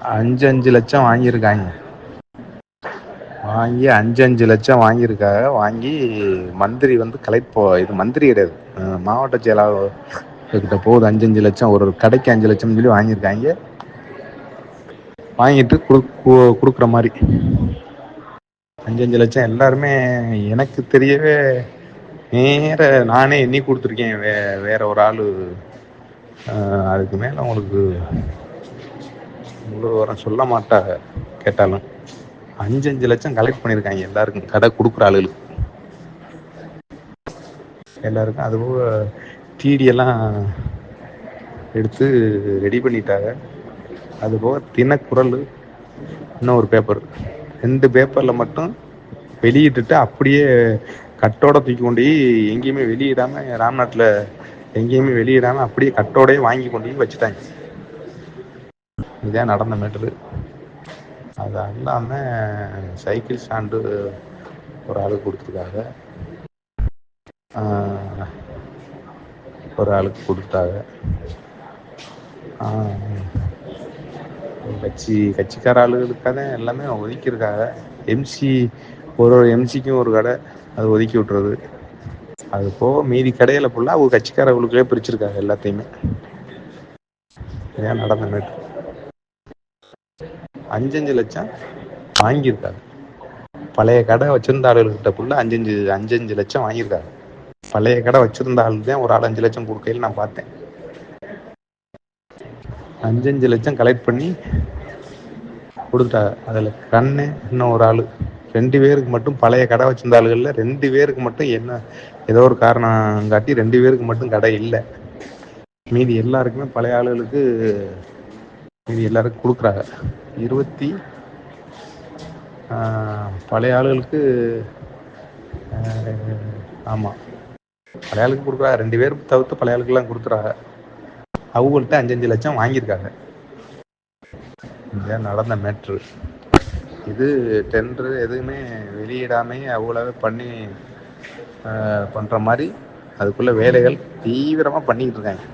அஞ்சு அஞ்சு லட்சம் வாங்கியிருக்காங்க. வாங்கி அஞ்சு அஞ்சு லட்சம் வாங்கியிருக்காங்க வாங்கி மந்திரி வந்து கலெக்ட் போ இது மந்திரி கிடையாது. மாவட்ட செயலாளர் கிட்ட போகுது அஞ்சஞ்சு லட்சம் ஒரு கடைக்கு அஞ்சு லட்சம் சொல்லி வாங்கியிருக்காங்க. வாங்கிட்டு கொடுக்குற மாதிரி. அஞ்சு அஞ்சஞ்சு லட்சம் எல்லாருமே எனக்கு தெரியவே நேர நானே எண்ணி குடுத்துருக்கேன் வே வேற ஒரு ஆளு. அதுக்கு மேல உங்களுக்கு முழு விவரம் சொல்ல மாட்டாங்க கேட்டாலும். அஞ்சு அஞ்சு லட்சம் கலெக்ட் பண்ணிருக்காங்க எல்லாருக்கும். கடை கொடுக்குற ஆளுகளுக்கு. எல்லாருக்கும். அதுபோக டிடி எல்லாம் எடுத்து ரெடி பண்ணிட்டாங்க. அதுபோக தினக்குரல் இன்னும் ஒரு பேப்பர் ரெண்டு பேப்பர்ல மட்டும் வெளியிட்டுட்டு அப்படியே கட்டோட தூக்கி கொண்டு போய் எங்கேயுமே வெளியிடாம ராம்நாட்டில் எங்கேயுமே வெளியிடாம அப்படியே கட்டோடையே வாங்கி கொண்டு போய் வச்சுட்டாங்க. இதான் நடந்த மேட்ரு அது இல்லாமல் சைக்கிள் ஸ்டாண்டு ஒரு ஆளுக்கு கொடுத்துருக்காங்க. ஒரு ஆளுக்கு கொடுத்தாங்க. கட்சி கட்சிக்கார ஆளுகளுக்காக எல்லாமே ஒதுக்கியிருக்காங்க. எம்சி ஒரு ஒரு எம்சிக்கும் ஒரு கடை அது ஒதுக்கி விட்டுறது. அது போக மீதி கடையில் ஃபுல்லாக அவங்க கட்சிக்காரவகளுக்குள்ளே பிரிச்சிருக்காங்க எல்லாத்தையுமே. இதான் நடந்த மேட்ரு அஞ்சஞ்சு லட்சம் வாங்கியிருக்காங்க பழைய கடை வச்சிருந்த ஆளுகிட்ட புள்ள அஞ்சஞ்சு அஞ்சஞ்சு லட்சம் வாங்கியிருக்காங்க பழைய கடை வச்சிருந்த ஆளுதான் ஒரு ஆளு அஞ்சு லட்சம் கொடுக்கையில் நான் பார்த்தேன். அஞ்சஞ்சு லட்சம் கலெக்ட் பண்ணி குடுத்துட்டாங்க அதுல கண்ணு இன்னும் ஒரு ஆளு. ரெண்டு பேருக்கு மட்டும் பழைய கடை வச்சிருந்த ஆளுகளில் ரெண்டு பேருக்கு மட்டும் என்ன ஏதோ ஒரு காரணம் காட்டி ரெண்டு பேருக்கு மட்டும் கடை இல்லை. மீதி எல்லாருக்குமே பழைய ஆளுகளுக்கு இது எல்லாருக்கும் கொடுக்குறாங்க. இருபத்தி பழைய ஆளுகளுக்கு ஆமாம் பழைய ஆளுக்கு குடுக்குறாங்க. ரெண்டு பேர் தவிர்த்து பழைய ஆளுக்கெல்லாம் கொடுக்குறாங்க. அவங்கள்ட்ட அஞ்சஞ்சு லட்சம் வாங்கியிருக்காங்க. இதான் நடந்த மேட்ரு. இது டெண்டரு எதுவுமே வெளியிடாமே அவ்வளவு பண்ணி பண்ணுற மாதிரி அதுக்குள்ள வேலைகள் தீவிரமாக பண்ணிக்கிட்டு இருக்காங்க.